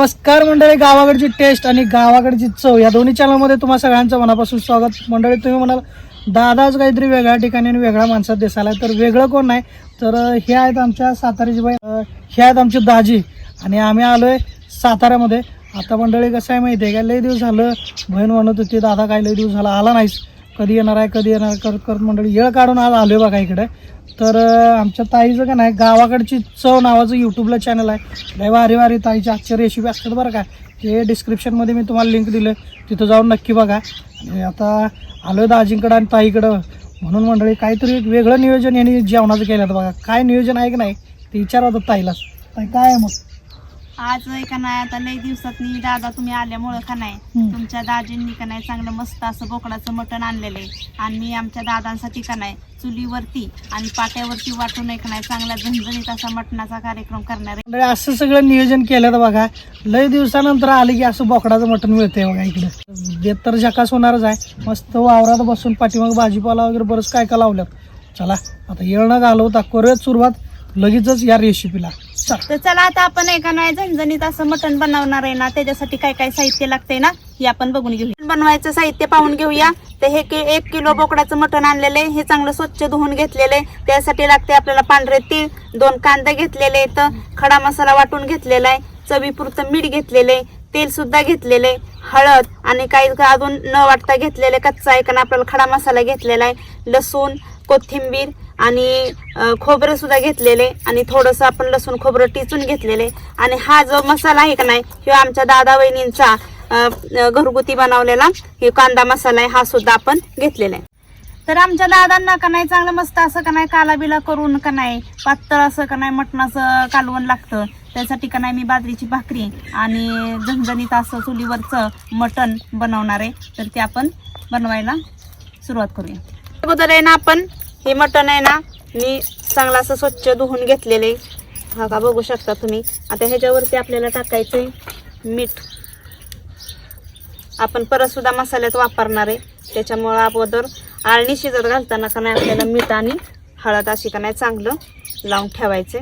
नमस्कार मंडळी गावाकडची टेस्ट आणि गावाकडची चव या दोन्ही चॅनलमध्ये तुम्हा सगळ्यांचं मनापासून स्वागत. मंडळी तुम्ही म्हणाल दादाच काहीतरी वेगळ्या ठिकाणी आणि वेगळ्या माणसात दिसायला तर वेगळं कोण नाही. तर हे आहेत आमच्या साताऱ्याची बाई हे आहेत आमची दाजी. आणि आम्ही आलोय साताऱ्यामध्ये. आता मंडळी कसं आहे माहिती आहे का? लई दिवस झालं बहीण म्हणत होती दादा काय लई दिवस झाला आला नाहीस. कधी येणार आहे कधी येणार करत करत मंडळी येळ काढून आज आलोय बघा इकडे. तर आमच्या ताईचं का नाही गावाकडची चव नावाचं यूट्यूबला चॅनल आहे. लय वारी वारी ताईची आजच्या रेसिपी असतात बरं का. ते डिस्क्रिप्शनमध्ये मी तुम्हाला लिंक दिलं तिथं जाऊन नक्की बघा. आणि आता आलो दाजींकडं आणि ताईकडं. म्हणून मंडळी काहीतरी एक वेगळं नियोजन यांनी जेवणाचं केलं होतं बघा. काय नियोजन आहे की नाही ते विचारा होतं ताईला ताई काय आहे मग? आज का नाही आता लई दिवसात दादा तुम्ही आल्यामुळं का नाही हम्म. तुमच्या दाजींनी का नाही चांगलं मस्त असं बोकडाचं मटण आणलेलं आहे. आणि मी आमच्या दादांसाठी का नाही चुलीवरती आणि पाट्यावरती वाटून एक नाही चांगला झणझणीत असा मटणाचा कार्यक्रम करणार आहे. मंडळी असं सगळं नियोजन केलं तर बघा. लय दिवसानंतर आले की असं बोकडाचं मटण मिळतंय बघा इकडे. देत तर झकास होणारच आहे. मस्त वावरात बसून पाठीमाग भाजीपाला वगैरे बरंच काय काय लावल्यात. चला आता न घालवता करूयात सुरुवात लगेचच या रेसिपीला चला. तर चला आता आपण एका नाही झणझणीत असं मटण बनवणार आहे ना त्याच्यासाठी काय काय साहित्य लागतंय ना हे आपण बघून घेऊया. बनवायचं साहित्य पाहून घेऊया. तर हे की एक किलो बोकडाचं मटण आणलेलं आहे. हे चांगलं स्वच्छ धुवून घेतलेलं आहे. त्यासाठी लागते आपल्याला पांढरे तीळ दोन कांदे घेतलेले आहेत. खडा मसाला वाटून घेतलेला आहे. चवीपुरतं मीठ घेतलेलं आहे. तेल सुद्धा घेतलेलं आहे. हळद आणि काही अजून न वाटता घेतलेले कच्चा आहे कारण आपल्याला खडा मसाला घेतलेला आहे. लसूण कोथिंबीर आणि खोबरं सुद्धा घेतलेले आणि थोडंसं आपण लसूण खोबरं टिचून घेतलेले. आणि हा जो मसाला आहे का नाही ह्यो आमच्या दादा वहिनींचा घरगुती बनवलेला हे कांदा मसाला आहे हा सुद्धा आपण घेतलेला आहे. तर आमच्या दादांना का नाही चांगलं मस्त असं का नाही कालाबिला करून का नाही पातळ असं का नाही मटणाचं कालवण लागतं. त्यासाठी का नाही मी बाजरीची भाकरी आणि झणझणीत असं चुलीवरचं मटण बनवणार आहे. तर ते आपण बनवायला सुरुवात करूया. अगोदर आहे ना आपण हे मटण आहे ना मी चांगलं असं स्वच्छ धुवून घेतलेले हा का बघू शकता तुम्ही. आता ह्याच्यावरती आपल्याला टाकायचंय मीठ. आपण परतसुद्धा मसाल्यात वापरणार आहे. त्याच्यामुळं अगोदर आळणी शिजत घालताना का नाही आपल्याला मीठ आणि हळद अशी का नाही चांगलं लावून ठेवायचे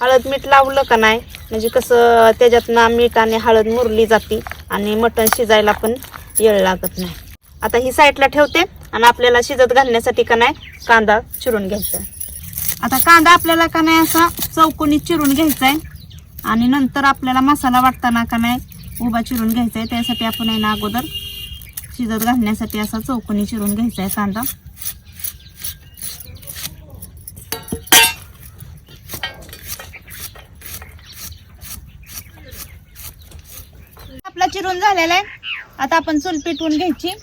हळद मीठ लावलं का नाही म्हणजे कसं त्याच्यात ना मीठ आणि हळद मुरली जाते आणि मटण शिजायला पण येळ लागत नाही. आता ही साईडला ठेवते आणि आपल्याला शिजत घालण्यासाठी का नाही कांदा चिरून घ्यायचा. आहे. आता कांदा आपल्याला का नाही असा चौकोनी चिरून घ्यायचा आहे आणि नंतर आपल्याला मसाला वाटताना का नाही उभा चिरून घ्यायचा आहे त्यासाठी आपण आहे ना अगोदर शिजत घालण्यासाठी असा चौकोनी चिरून घ्यायचा आहे कांदा. चिरून झालेला आहे. आता आपण चूल पिटवून घ्यायची.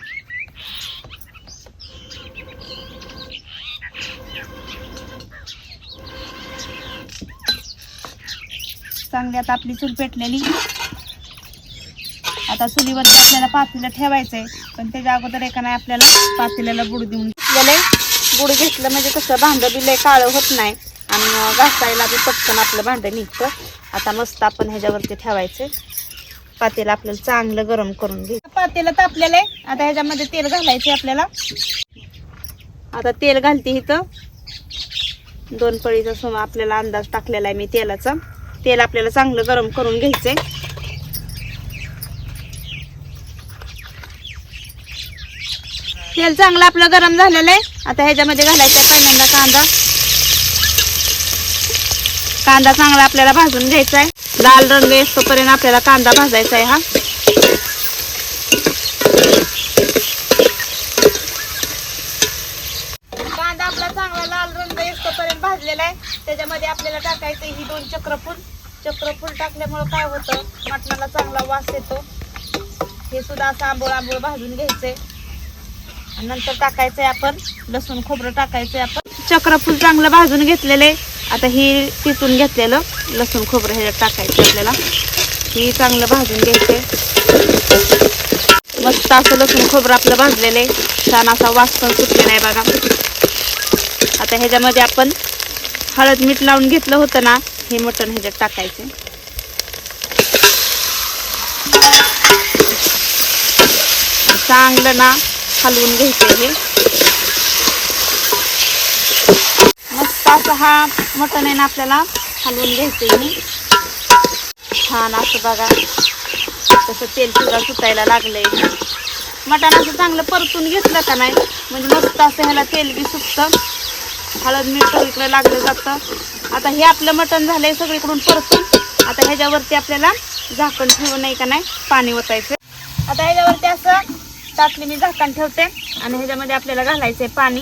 चांगली आता आपली चूल पेटलेली. आता चुलीवरती आपल्याला पातेलं ठेवायचंय. पण त्याच्या अगोदर एका नाही आपल्याला पातेल्याला बुड देऊन घेतलेलं गुड घेतलं म्हणजे कसं भांडं बिलय काळं होत नाही. आणि घासायला बी पटकन आपलं भांडं निघतं. आता मस्त आपण ह्याच्यावरती ठेवायचे पातेला आपल्याला चांगलं गरम करून घे. पातेलं तापलेलं आहे. आता ह्याच्यामध्ये तेल घालायचे आपल्याला. आता तेल घालते इथं. दोन पळीचा सम आपल्याला अंदाज टाकलेला आहे मी तेलाचा. तेल आपल्याला चांगलं गरम करून घ्यायचंय. तेल चांगलं आपलं गरम झालेलं आहे. आता ह्याच्यामध्ये घालायचा आहे पहिल्यांदा कांदा. कांदा चांगला आपल्याला भाजून घ्यायचा आहे. लाल रंग येतोपर्यंत आपल्याला कांदा भाजायचा आहे हा. कांदा आपला चांगला लाल रंग येतोपर्यंत भाजलेला आहे. त्याच्यामध्ये आपल्याला टाकायचं ही दोन चक्रफूल. चक्रफूल टाकल्यामुळं काय होतं? मटणाला चांगला वास येतो. हे सुद्धा असं आंबोळ आंबोळ भाजून घ्यायचंय. नंतर टाकायचंय आपण लसूण खोबरं टाकायचंय आपण. चक्रफूल चांगलं भाजून घेतलेलं आहे. आता हे किसून घेतलेलं लसूण खोबरं ह्याच्यात टाकायचं आपल्याला. हे चांगलं भाजून घ्यायचं मस्त असं लसूण खोबरं आपलं भाजलेलं आहे. छान असा वास पण सुटलेला आहे बघा. आता ह्याच्यामध्ये आपण हळद मीठ लावून घेतलं होतं ना हे मटण ह्याच्यात टाकायचं चांगलं ना हलवून घ्यायचं हे. मस्त असा हा मटण आहे ना आपल्याला हलवून घ्यायचं मी. छान असं बघा. तसं तेल सुद्धा सुटायला लागलंय. मटण असं चांगलं परतून घेतलं का नाही? म्हणजे मस्त असं ह्याला तेल बी सुटतं. हळद मीठ सगळीकडे लागलं जातं. आता हे आपलं मटण झालंय सगळीकडून परतून. आता ह्याच्यावरती आपल्याला झाकण ठेवून नाही का नाही? पाणी ओतायचं आता ह्याच्यावरती असं टाकली मी झाकण ठेवते. आणि ह्याच्यामध्ये आपल्याला घालायचं आहे पाणी.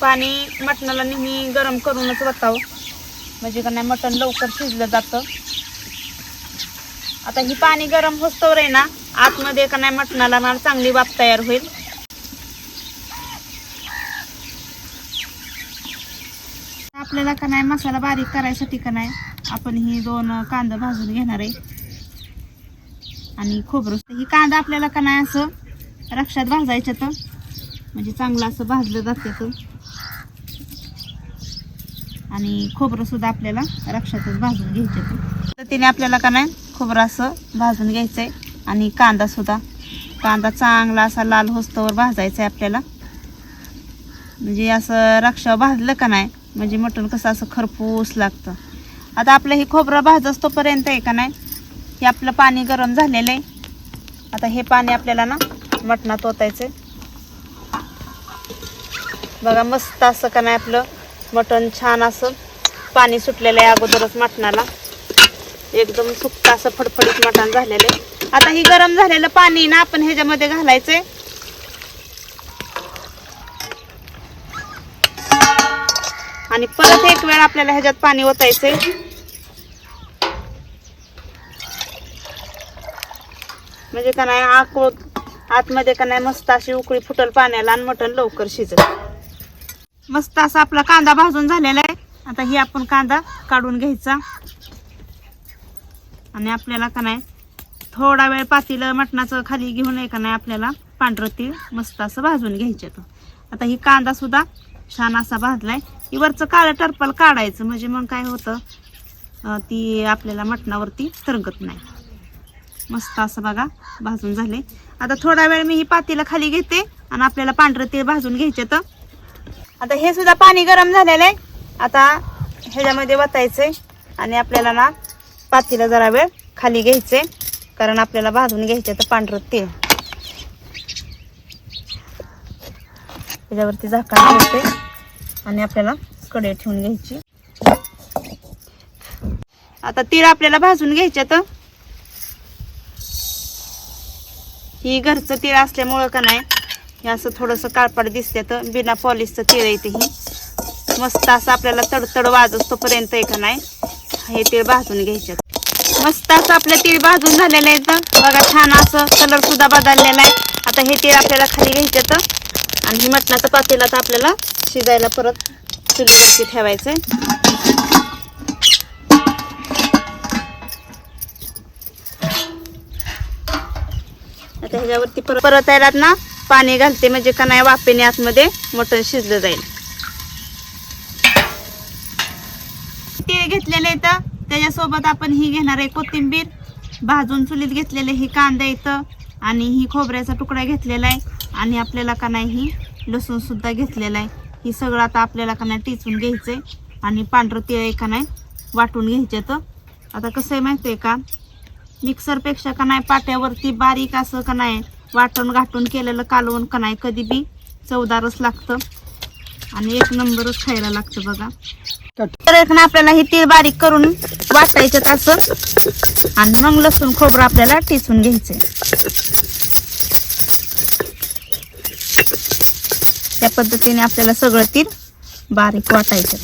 पाणी मटणाला नेहमी गरम करूनच वतावं म्हणजे का नाही मटण लवकर शिजलं जातं. आता ही पाणी गरम होस्तोवर आहे ना आतमध्ये का नाही मटणाला ना चांगली वाफ तयार होईल. आपल्याला का नाही मसाला बारीक करायसाठी का नाही आपण ही दोन कांदा भाजून घेणार आहे. आणि खोबरं ही कांदा आपल्याला का नाही असं रक्षात भाजायचं तर म्हणजे चांगलं असं भाजलं जातं. आणि खोबरं सुद्धा आपल्याला रक्षातच भाजून घ्यायचं तर तिने आपल्याला का नाही खोबरं असं भाजून घ्यायचंय आणि कांदा सुद्धा. कांदा चांगला असा लाल होस्तवर भाजायचा आहे आपल्याला. म्हणजे असं रक्षा भाजलं का नाही म्हणजे मटण कसं असं खरपूस लागतं. आता आपलं हे खोबरं भाजस तोपर्यंत आहे का नाही हे आपलं पाणी गरम झालेलं आहे आता हे पाणी आपल्याला ना मटणात ओतायचं बघा मस्त असं का नाही आपलं मटण छान असं पाणी सुटलेलं आहे अगोदरच मटणाला. एकदम सुक्त असं फडफडीत मटण झालेलं आहे. आता ही गरम झालेलं पाणी ना आपण ह्याच्यामध्ये घालायचंय. आणि परत एक वेळ आपल्याला ह्याच्यात पाणी ओतायचंय. म्हणजे का नाही आको आतमध्ये का नाही मस्त अशी उकळी फुटल पाण्याला आणि मटण लवकर शिजत मस्त असा आपला कांदा भाजून झालेला आहे. आता ही आपण कांदा काढून घ्यायचा. आणि आपल्याला का नाही थोडा वेळ पातील मटणाचं खाली घेऊन आहे का नाही आपल्याला पांढरं तीळ मस्त असं भाजून घ्यायचं तो आता ही कांदा सुद्धा छान असा भाजलाय. ही वरचं काळं टरपल काढायचं म्हणजे मग काय होतं ती आपल्याला मटणावरती तरंगत नाही. मस्त असं बघा भाजून झाले. आता थोडा वेळ मी ही पातीला खाली घेते आणि आपल्याला पांढरं तीळ भाजून घ्यायचे तर आता हे सुद्धा पाणी गरम झालेलं आहे. आता ह्याच्यामध्ये वतायचंय आणि आपल्याला ना पातीला जरा वेळ खाली घ्यायचंय. कारण आपल्याला भाजून घ्यायचे तर पांढरं तेल. त्याच्यावरती झाकण ठेवते. आणि आपल्याला कढई ठेवून घ्यायची. आता तीळ आपल्याला भाजून घ्यायचे तर ही घरचं तीळ असल्यामुळं का नाही हे असं थोडंसं काळपाड दिसते तर बिना पॉलिशचं तीळ येते ही. मस्त असं आपल्याला तडतड वाजतोपर्यंत आहे का नाही? हे तीळ भाजून घ्यायच्यात मस्त असं आपलं तीळ भाजून झालेलं आहे तर बघा छान असं कलर सुद्धा बदललेला आहे. आता हे तीळ आपल्याला खाली घ्यायचे तर. आणि ही मटणाचं पातेला तर आपल्याला शिजायला परत चुलीवरती ठेवायचं आहे आता ह्याच्यावरती परत परत आहेत ना. पाणी घालते म्हणजे का नाही वाफेने आतमध्ये मटण शिजलं जाईल. तीळ घेतलेले तर त्याच्यासोबत आपण ही घेणार आहे कोथिंबीर. भाजून चुलीत घेतलेले ही कांदा येतं आणि ही खोबऱ्याचा तुकडा घेतलेला आहे. आणि आपल्याला का नाही ही लसूणसुद्धा घेतलेला आहे. ही सगळं आता आपल्याला का नाही टिचून घ्यायचंय. आणि पांढरं तेळ आहे का नाही वाटून घ्यायचे तर. आता कसं आहे माहिती आहे का? मिक्सरपेक्षा का नाही पाट्यावरती बारीक असं का नाही वाटण घाटून केलेलं कालवण का नाही कधी बी चवदारच लागतं. आणि एक नंबरच खायला लागतं बघा. तर एक आपल्याला हे तीळ बारीक करून वाटायचं असं आणि मग लसूण खोबरं आपल्याला टिसून घ्यायचंय. त्या पद्धतीने आपल्याला सगळं तीळ बारीक वाटायचं.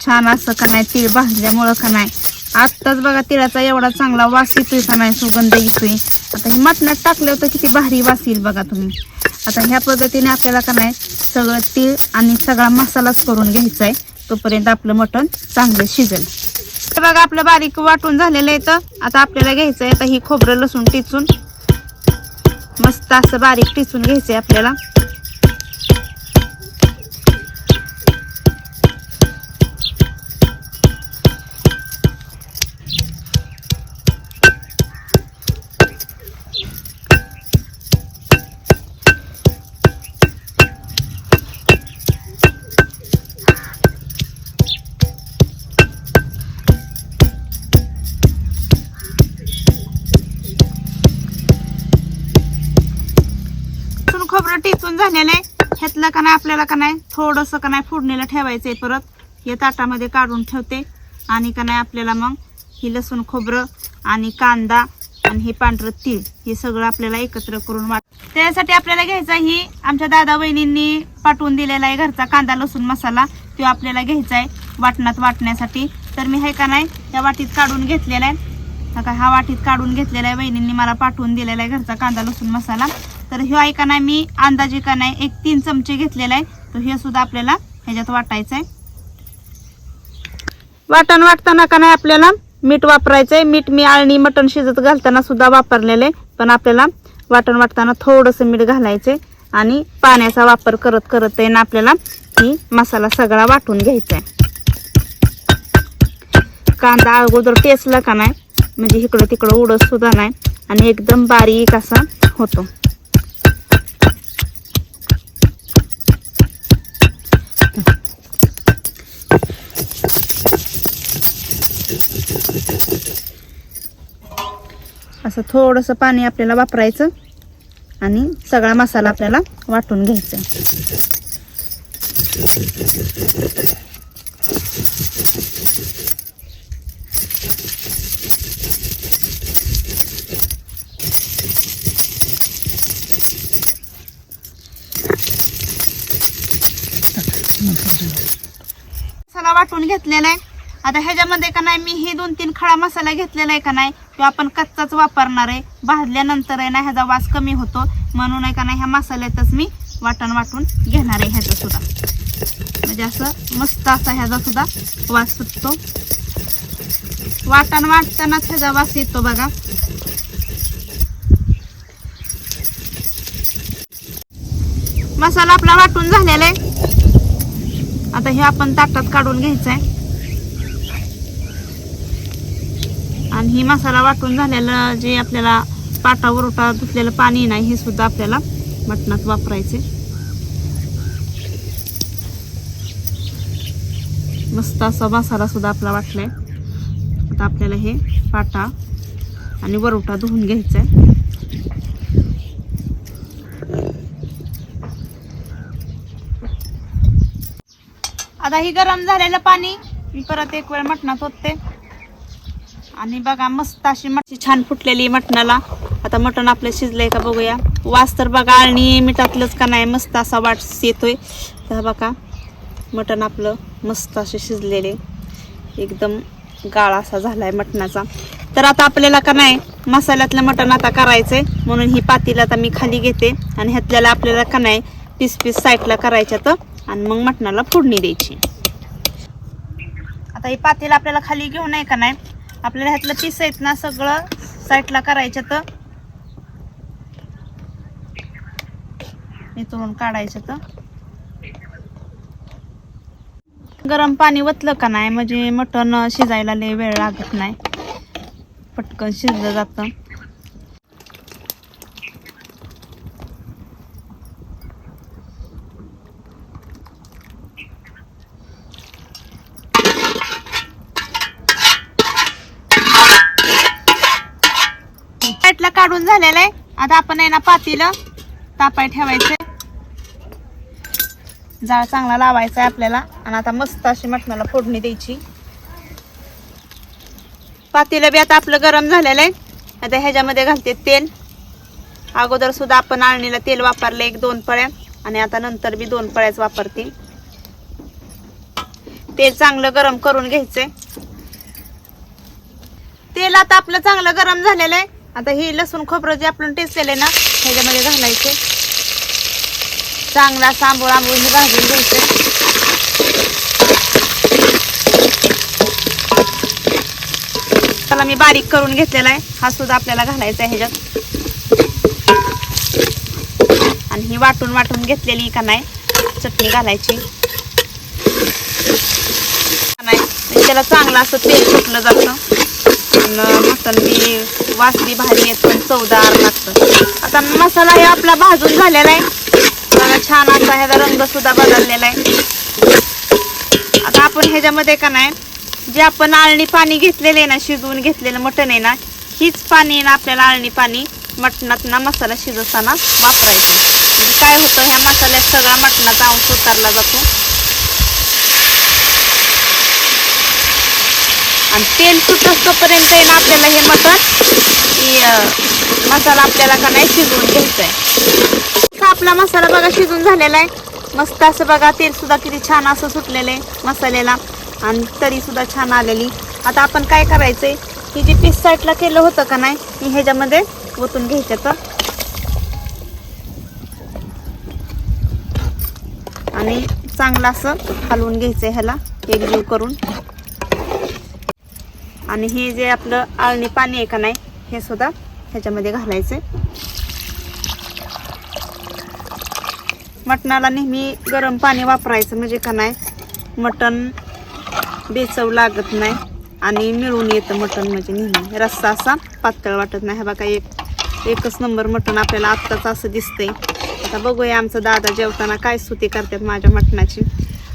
छान असं का नाही तीळ भाजल्यामुळं का नाही. आत्ताच बघा तिळाचा एवढा चांगला वास येतोय का नाही सुगंध येतोय. आता हे मटणात टाकलं तर किती भारी वास येईल बघा तुम्ही. आता ह्या पद्धतीने आपल्याला का नाही सगळं तीळ आणि सगळा मसालाच करून घ्यायचा आहे तोपर्यंत आपलं मटण चांगलं शिजेल. तर बघा आपलं बारीक वाटून झालेलं आहे तर आता आपल्याला घ्यायचं आहे आता ही खोबरं लसूण टिचून. मस्त असं बारीक टिचून घ्यायचंय आपल्याला. टिकून झालेलं आहे. ह्यातलं का नाही आपल्याला का नाही थोडंसं का नाही फोडणीला ठेवायचं आहे परत. हे ताटामध्ये काढून ठेवते. आणि का नाही आपल्याला मग ही लसूण खोबरं आणि कांदा आणि हे पांढरं तीळ हे सगळं आपल्याला एकत्र करून वाट त्यासाठी आपल्याला घ्यायचा ही आमच्या दादा बहिणींनी पाठवून दिलेला आहे घरचा कांदा लसूण मसाला. तो आपल्याला घ्यायचा आहे वाटणात वाटण्यासाठी. तर मी हे का नाही त्या वाटीत काढून घेतलेला आहे. हा का हा वाटीत काढून घेतलेला आहे. बहिणींनी मला पाठवून दिलेला आहे घरचा कांदा लसूण मसाला. तर ह्यो आहे का नाही मी अंदाजे का नाही एक तीन चमचे घेतलेला आहे. तर हे सुद्धा आपल्याला ह्याच्यात वाटायचं आहे वाटण वाटताना का नाही आपल्याला मीठ वापरायचं आहे मीठ मी आळणी मटण शिजत घालताना सुद्धा वापरलेलं आहे. पण आपल्याला वाटण वाटताना थोडंसं मीठ घालायचंय आणि पाण्याचा वापर करत करत आहे ना आपल्याला ही मसाला सगळा वाटून घ्यायचा आहे कांदा अगोदर टेचला का नाही म्हणजे इकडं तिकडं उडत सुद्धा नाही आणि एकदम बारीक असा होतो. असं थोडंसं पाणी आपल्याला वापरायचं आणि सगळा मसाला आपल्याला वाटून घ्यायचा. मसाला वाटून घेतलेला आहे. आता ह्याच्यामध्ये का नाही मी हे दोन तीन खडा मसाला घेतलेला आहे का नाही तो आपण कच्चाच वापरणार आहे. भाजल्यानंतर आहे ना ह्याचा वास कमी होतो. म्हणून आहे का नाही ह्या मसाल्यातच मी वाटण वाटून घेणार आहे ह्याचा सुद्धा. म्हणजे असं मस्त असा ह्याचा सुद्धा वास सुटतो. वाटण वाटतानाच ह्याचा वास येतो बघा. मसाला आपला वाटून झालेला आहे. आता हे आपण ताटात काढून घ्यायचं आहे आणि ही मसाला वाटून झालेलं जे आपल्याला पाटा उठा धुतलेलं पाणी नाही हे सुद्धा आपल्याला मटणात वापरायचे. मस्त असा मसाला सुद्धा आपला वाटलाय. आता आपल्याला हे पाटा आणि वरवटा धुवून घ्यायचा आहे आता ही गरम झालेलं पाणी मी परत एक वेळ मटणात होते आणि बघा मस्त अशी मटची छान फुटलेली मटणाला. आता मटण आपलं शिजलंय का बघूया. वास तर बघा आणि मिठातलंच का नाही मस्त असा वाटस येतोय. तर बघा मटण आपलं मस्त असे शिजलेले. एकदम गाळ असा झालाय मटणाचा. तर आता आपल्याला का नाही मसाल्यातलं मटण आता करायचंय. म्हणून ही पातीला आता मी खाली घेते. आणि ह्यातल्याला आपल्याला का नाही पीस पीस साईडला करायच्या तर. आणि मग मटणाला फोडणी द्यायची. आता ही पातेला आपल्याला खाली घेऊन आहे का नाही आपल्याला ह्यातलं पीस आहेत ना सगळं साईडला करायचं तर. इथून काढायचं तर. गरम पाणी वतलं का नाही? म्हणजे मटण शिजायला लय वेळ लागत नाही. पटकन शिजलं जातं साईडला काढून झालेलं आहे. आता आपण आहे ना पातीला तापाय ठेवायचे. जाळ चांगला लावायचा आहे आपल्याला. आणि आता मस्त अशी मटणाला फोडणी द्यायची. पातीला बी आता आपलं गरम झालेलं आहे. आता ह्याच्यामध्ये घालते तेल. अगोदर सुद्धा आपण आळणीला तेल वापरले एक दोन पळ्या. आणि आता नंतर बी दोन पळ्याच वापरते. तेल चांगलं गरम करून घ्यायचंय. तेल आता आपलं चांगलं गरम झालेलं आहे. आता हे लसूण खोबरं जे आपण टेचलेलं आहे ना ह्याच्यामध्ये घालायचे. चांगला सांबूळ आंबूळ हे भाजून घ्यायचं. त्याला मी बारीक करून घेतलेला आहे. हा सुद्धा आपल्याला घालायचा आहे ह्याच्यात. आणि ही वाटून वाटून घेतलेली का नाही चटणी घालायची. का नाही? त्याला चांगलं असं तेल सुटलं जातं. आणि मटण बी वासली भाजी भारी येत पण चवदार लागतं. आता मसाला हे आपला भाजून झालेला आहे. बघा छान असा ह्याचा रंग सुद्धा बदललेला आहे. आता आपण ह्याच्यामध्ये का नाही जे आपण आळणी पाणी घेतलेलं आहे ना शिजवून घेतलेलं मटण आहे ना हीच पाणी आहे ना आपल्याला आळणी पाणी मटणात ना मसाला शिजवताना वापरायचं म्हणजे काय होतं ह्या मसाल्यात सगळा मटणाचा अंश उतारला जातो. आणि तेल सुटोपर्यंत आहे ना आपल्याला हे मटण की मसाला आपल्याला का नाही शिजवून घ्यायचा आहे आपला मसाला बघा शिजून झालेला आहे. मस्त असं बघा तेल सुद्धा किती छान असं सुटलेलं आहे मसाल्याला. आणि तरी सुद्धा छान आलेली. आता आपण काय करायचंय ही जी पीस साईडला केलं होतं का नाही मी ह्याच्यामध्ये ओतून घ्यायचं तर आणि चांगलं असं हलवून घ्यायचं ह्याला एकजीव करून. आणि हे जे आपलं आळणी पाणी आहे का नाही हे सुद्धा ह्याच्यामध्ये घालायचं. मटणाला नेहमी गरम पाणी वापरायचं म्हणजे का नाही मटण बेचव लागत नाही आणि मिळून येतं मटण म्हणजे नेहमी. रस्सा असा पातळ वाटत नाही. हा बघा एक एकच नंबर मटण आपल्याला आत्ताच असं दिसतंय. आता बघूया आमचं दादा जेवताना काय स्तुती करतात माझ्या मटणाची.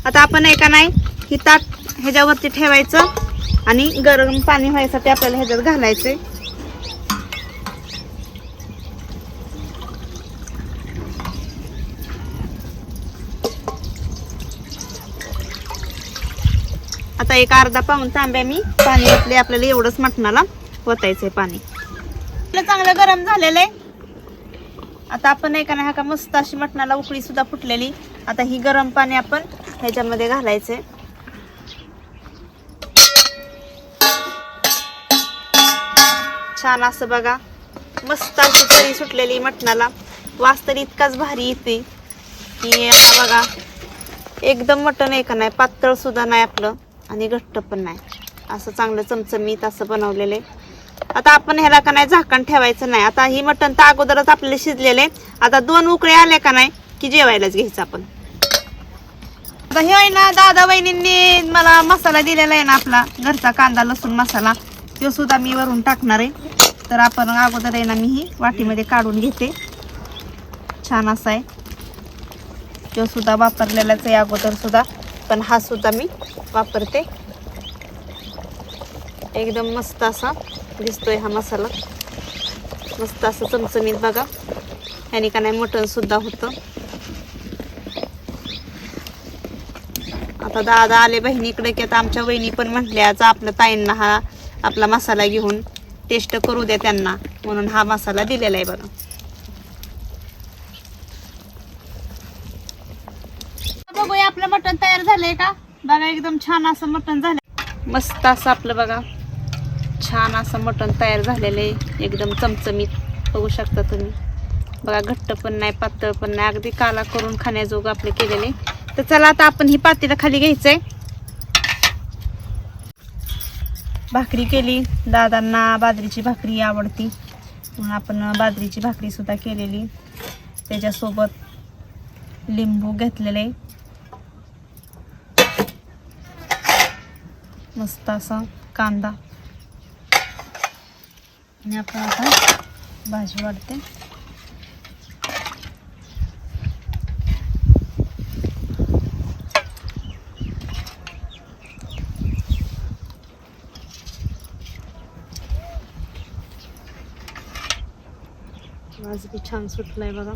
आता आपण आहे का नाही ही ताट ह्याच्यावरती ठेवायचं. आणि गरम पाणी व्हायसाठी आपल्याला ह्याच्यात घालायचे. आता एक अर्धा पाऊन तांब्या मी पाणी घातले आपल्याला एवढंच मटणाला ओतायचंय पाणी. चांगलं गरम झालेलं आहे. आता आपण एका ना नाही हा का मस्त अशी मटणाला उकळी सुद्धा फुटलेली. आता ही गरम पाणी आपण ह्याच्यामध्ये घालायचंय. छान असं बघा. मस्त अशी तरी सुटलेली मटणाला. वास तर इतकाच भारी येते. की आता बघा एकदम मटण आहे का नाही पातळ सुद्धा नाही आपलं आणि घट्ट पण नाही. असं चांगलं चमचमीत असं बनवलेलं आहे. आता आपण ह्याला का नाही झाकण ठेवायचं नाही. आता ही मटण तर अगोदरच आपल्याला शिजलेले आता दोन उकळे आले का नाही की जेवायलाच घ्यायचं आपण. आता हे आहे ना दादा वहिनींनी मला मसाला दिलेला आहे ना आपला घरचा कांदा लसूण मसाला. तो सुद्धा मी वरून टाकणार आहे. तर आपण अगोदर आहे ना मी ही वाटीमध्ये काढून घेते. छान असा आहे. तो सुद्धा वापरलेलाच आहे अगोदर सुद्धा. पण हा सुद्धा मी वापरते. एकदम मस्त असा दिसतोय हा मसाला. मस्त असं चमचमीत बघा. ह्याने का नाही मटण सुद्धा होतं. आता दादा आले बहिणीकडे की आता आमच्या वहिनी पण म्हटल्या आपल्या ताईंना हा आपला मसाला घेऊन टेस्ट करू द्या त्यांना म्हणून हा मसाला दिलेला आहे बघा. बघूया आपलं मटण तयार झालंय का? बघा एकदम छान असं मटण झालं मस्त असं आपलं बघा छान असं मटण तयार झालेलं आहे. एकदम चमचमीत बघू शकता तुम्ही. बघा घट्ट पण नाही पातळ पण नाही. अगदी काला करून खाण्याजोगं आपले केलेले. तर चला आता आपण ही पातेला खाली घ्यायचंय. भाकरी केली. दादांना बाजरीची भाकरी आवडती. म्हणून आपण बाजरीची भाकरी सुद्धा केलेली. त्याच्यासोबत लिंबू घेतलेले. मस्त असा कांदा. आणि आपण आता भाजी वाढते. आज बी छान सुटलाय बघा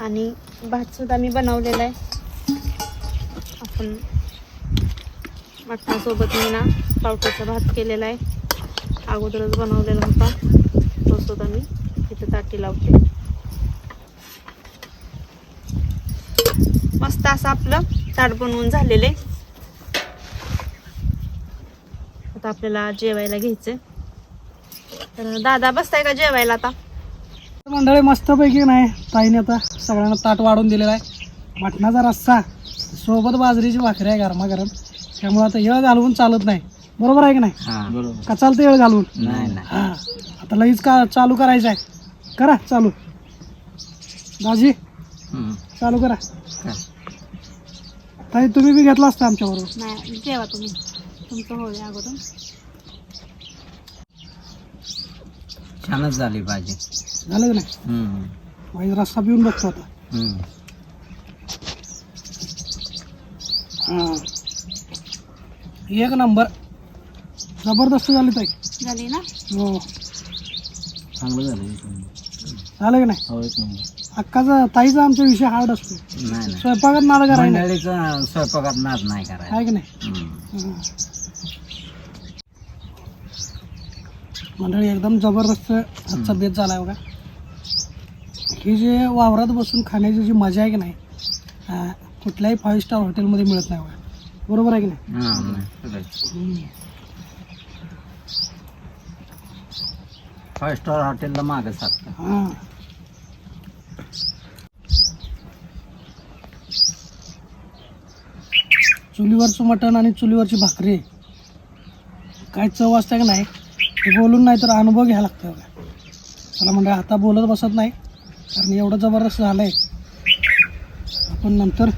आणि भात सुद्धा मी बनवलेला आहे आपण मटणासोबत मी ना पावट्याचा भात केलेला आहे अगोदरच बनवलेला होता तो सुद्धा मी इथं ताटी लावते मस्त असं आपलं ताट बनवून झालेलं आहे आता आपल्याला जेवायला घ्यायचंय. तर दादा बसताय का जेवायला आता? मंडळी मस्तपैकी नाही. ताईने आता सगळ्यांना ताट वाढून दिलेला आहे. मटणाचा रस्सा सोबत बाजरीची भाकरी आहे गरमागरम. त्यामुळे आता येळ घालवून चालत नाही. बरोबर आहे की नाही? हा बरोबर. का चालतं येळ घालवून? नाही नाही. हा. आता लगेच का चालू करायचं आहे. करा चालू. दाजी. चालू करा? ताई तुम्ही बी घेतला असता आमच्या बरोबर नाही जेवा तुम्ही. तुमचं होय अगोदर. छानच झाली भाजी. झालं की नाही? हम्म. वाईज रस्सा पिऊन बघतो आता. हम्म. हा. एक नंबर. जबरदस्त झाली ताई. झाली ना? हो. चांगलं झालं झालं की नाही? हो एक नंबर. अक्काचा ताईचा आमचा विषय हार्ड असतो. नाही नाही. स्वयंपाकात नाद करायला. मंडळीचा स्वयंपाकात नाद नाही करायला आहे की नाही? हम्म. हं. मंडळी एकदम जबरदस्त आजचा बेत झाला आहे बघा. ही जे वावरात बसून खाण्याची जी मजा आहे की नाही अं, कुठल्याही फाईव्ह स्टार हॉटेलमध्ये मिळत नाही बघा. बरोबर आहे की नाही? हा. फाईव्ह स्टार हॉटेलला मागं साधतं हां. चुलीवरचं मटण आणि चुलीवरची भाकरी. काय चव असते का नाही? बोलून नाही तर अनुभव घ्यायला लागतो बघा. मला म्हणजे आता बोलत बसत नाही कारण एवढं जबरदस्त झालं आहे आपण नंतर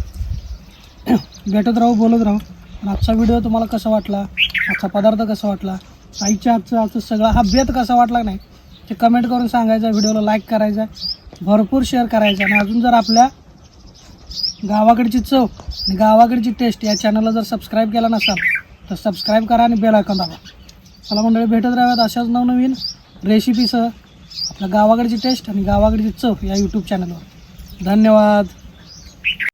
भेटत राहू बोलत राहू. आणि आजचा व्हिडिओ तुम्हाला कसा वाटला? आजचा पदार्थ कसा वाटला? आईच्या आजचं आजचं सगळा हा बेत कसा वाटला नाही? ते कमेंट करून सांगायचं व्हिडिओला लाईक करायचा भरपूर शेअर करायचा. आणि अजून जर आपल्या गावाकडची चव आणि गावाकडची टेस्ट या चॅनलला जर सबस्क्राईब केला नसाल तर सबस्क्राईब करा आणि बेल आयकॉन दाबा. चला मंडळी भेटत राहाव्यात अशाच नवनवीन रेसिपीसह आपल्या गावाकडची टेस्ट आणि गावाकडची चव या यूट्यूब चॅनलवर धन्यवाद.